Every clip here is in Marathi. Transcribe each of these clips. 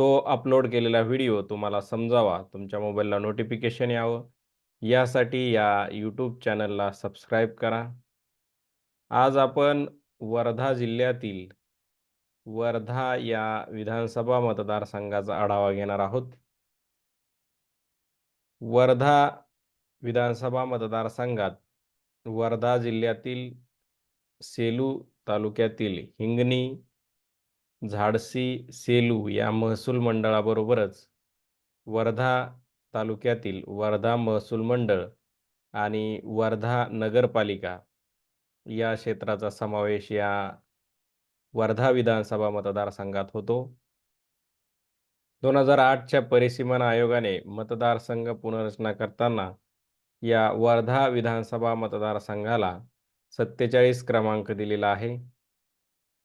तो अपलोड केलेला व्हिडिओ तुम्हाला समजावा. तुमच्या मोबाईलला नोटिफिकेशन यावं. यासाठी या यूट्यूब चॅनलला सबस्क्राईब करा. आज आपण वर्धा जिल्ह्यातील वर्धा या विधानसभा मतदारसंघाचा आढावा घेणार आहोत. वर्धा विधानसभा मतदारसंघात वर्धा जिल्ह्यातील सेलू तालुक्यातील हिंगणी झाडसी सेलू या महसूल मंडळाबरोबरच वर्धा तालुक्यातील वर्धा महसूल मंडळ आणि वर्धा नगरपालिका या क्षेत्राचा समावेश या वर्धा विधानसभा मतदारसंघात होतो. दोन हजार आठच्या परिसीमन आयोगाने मतदारसंघ पुनर्रचना करताना या वर्धा विधानसभा मतदारसंघाला सत्तेचाळीस क्रमांक दिलेला आहे.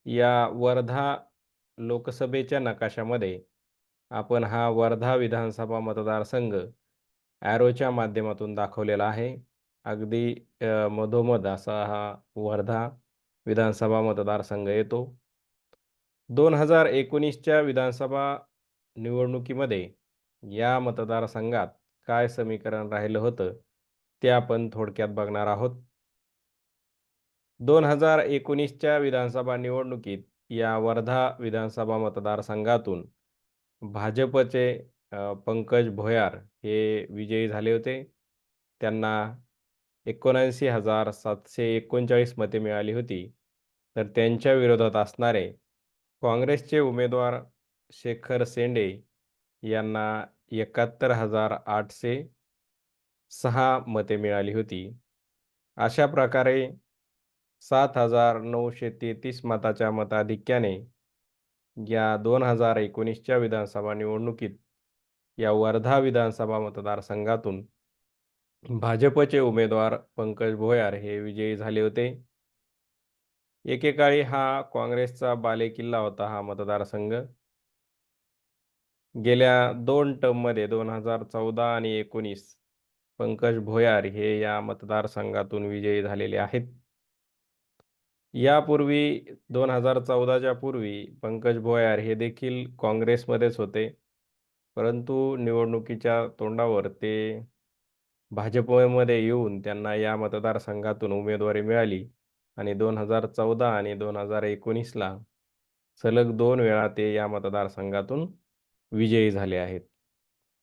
या वर्धा लोकसभेच्या नकाशामध्ये आपण हा वर्धा विधानसभा मतदारसंघ ॲरोच्या माध्यमातून दाखवलेला आहे. अगदी मधोमध असा हा वर्धा विधानसभा मतदारसंघ येतो. दोन हजार एकोणीसच्या विधानसभा निवडणुकीमध्ये या मतदारसंघात काय समीकरण राहिलं होतं ते आपण थोडक्यात बघणार आहोत. दोन हजार एकोणीसच्या विधानसभा निवडणुकीत या वर्धा विधानसभा मतदारसंघातून भाजपचे पंकज भोयार हे विजयी झाले होते. त्यांना एकोणऐंशी हजार सातशे एकोणचाळीस मते मिळाली होती. तर त्यांच्या विरोधात असणारे काँग्रेसचे उमेदवार शेखर सेंडे यांना एकाहत्तर हजार आठशे सहा मते मिळाली होती. अशा प्रकारे सात हजार नऊशे तेहतीस मताच्या मताधिक्याने या दोन हजार एकोणीसच्या विधानसभा निवडणुकीत या वर्धा विधानसभा मतदारसंघातून भाजपचे उमेदवार पंकज भोयार हे विजयी झाले होते. एकेकाळी हा काँग्रेसचा बालेकिल्ला होता हा मतदारसंघ. गेल्या दोन टर्ममध्ये दोन हजार चौदा आणि एकोणीस पंकज भोयार हे या मतदारसंघातून विजयी झालेले आहेत. यापूर्वी दोन हजार चौदाच्या पूर्वी पंकज भोयार हे देखील काँग्रेसमध्येच होते. परंतु निवडणुकीच्या तोंडावर ते भाजपमध्ये येऊन त्यांना या मतदारसंघातून उमेदवारी मिळाली आणि दोन हजार चौदा आणि दोन हजार एकोणीसला सलग दोन वेळा ते या मतदारसंघातून विजयी झाले आहेत.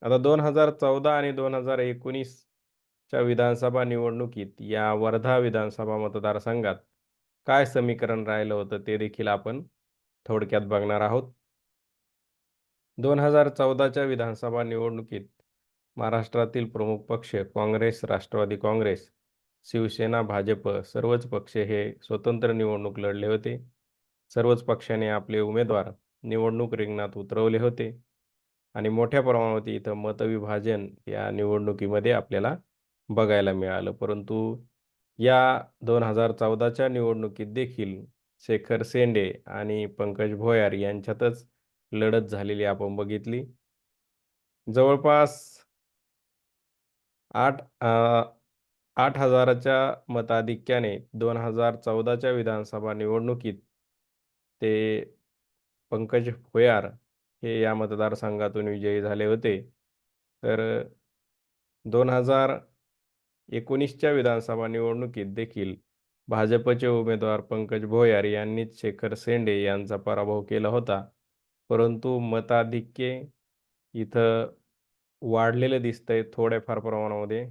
आता दोन हजार चौदा आणि दोन हजार एकोणीसच्या विधानसभा निवडणुकीत या वर्धा विधानसभा मतदारसंघात काय समीकरण राहिलं होतं ते देखील आपण थोडक्यात बघणार आहोत. दोन हजार चौदाच्या विधानसभा निवडणुकीत महाराष्ट्रातील प्रमुख पक्ष काँग्रेस राष्ट्रवादी काँग्रेस शिवसेना भाजप सर्वच पक्ष हे स्वतंत्र निवडणूक लढले होते. सर्वच पक्षाने आपले उमेदवार निवडणूक रिंगणात उतरवले होते. आणि मोठ्या प्रमाणावरती इथं मतविभाजन या निवडणुकीमध्ये आपल्याला बघायला मिळालं. परंतु या दोन हजार चौदाच्या निवडणुकीत देखील शेखर सेंडे आणि पंकज भोयार यांच्यातच लढत झालेली आपण बघितली. जवळपास आठ आठ हजाराच्या मताधिक्याने दोन हजार चौदाच्या विधानसभा निवडणुकीत ते पंकज भोयार हे या मतदारसंघातून विजयी झाले होते. तर दोन हजार एकोणीसच्या विधानसभा निवडणुकीत देखील भाजपचे उमेदवार पंकज भोयार यांनीच शेखर सेंडे यांचा पराभव केला होता. परंतु मताधिक्य इथं वाढलेलं दिसतंय थोड्याफार प्रमाणामध्ये.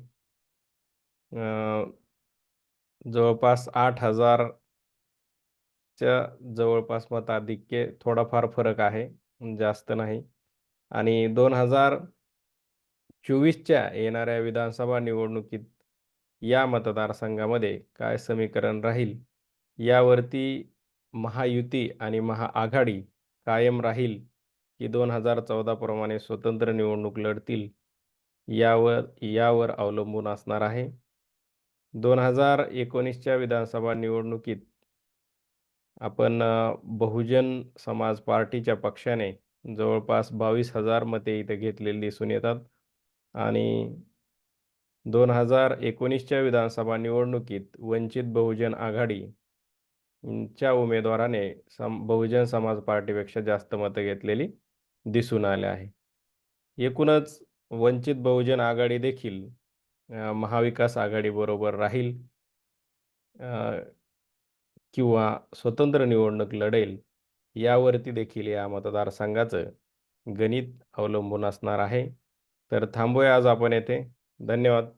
जवळपास आठ हजारच्या जवळपास मताधिक्य थोडाफार फरक आहे जास्त नाही. आणि दोन हजार चोवीसच्या येणाऱ्या विधानसभा निवडणुकीत या मतदारसंघामध्ये काय समीकरण राहील? यावरती महायुती आणि महाआघाडी कायम राहील की दोन हजार चौदाप्रमाणे स्वतंत्र निवडणूक लढतील? यावर यावर अवलंबून असणार आहे. दोन हजार एकोणीसच्या विधानसभा निवडणुकीत आपण बहुजन समाज पार्टीच्या पक्षाने जवळपास बावीस हजार मते इथे घेतलेली दिसून येतात. आणि दोन हजार एकोणीसच्या विधानसभा निवडणुकीत वंचित बहुजन आघाडी च्या उमेदवाराने सम बहुजन समाज पार्टीपेक्षा जास्त मतं घेतलेली दिसून आले आहे. एकूणच वंचित बहुजन आघाडी देखील महाविकास आघाडीबरोबर राहील किंवा स्वतंत्र निवडणूक लढेल यावरती देखील या मतदारसंघाचं गणित अवलंबून असणार आहे. तर थांबूया आज आपण येथे. धन्यवाद.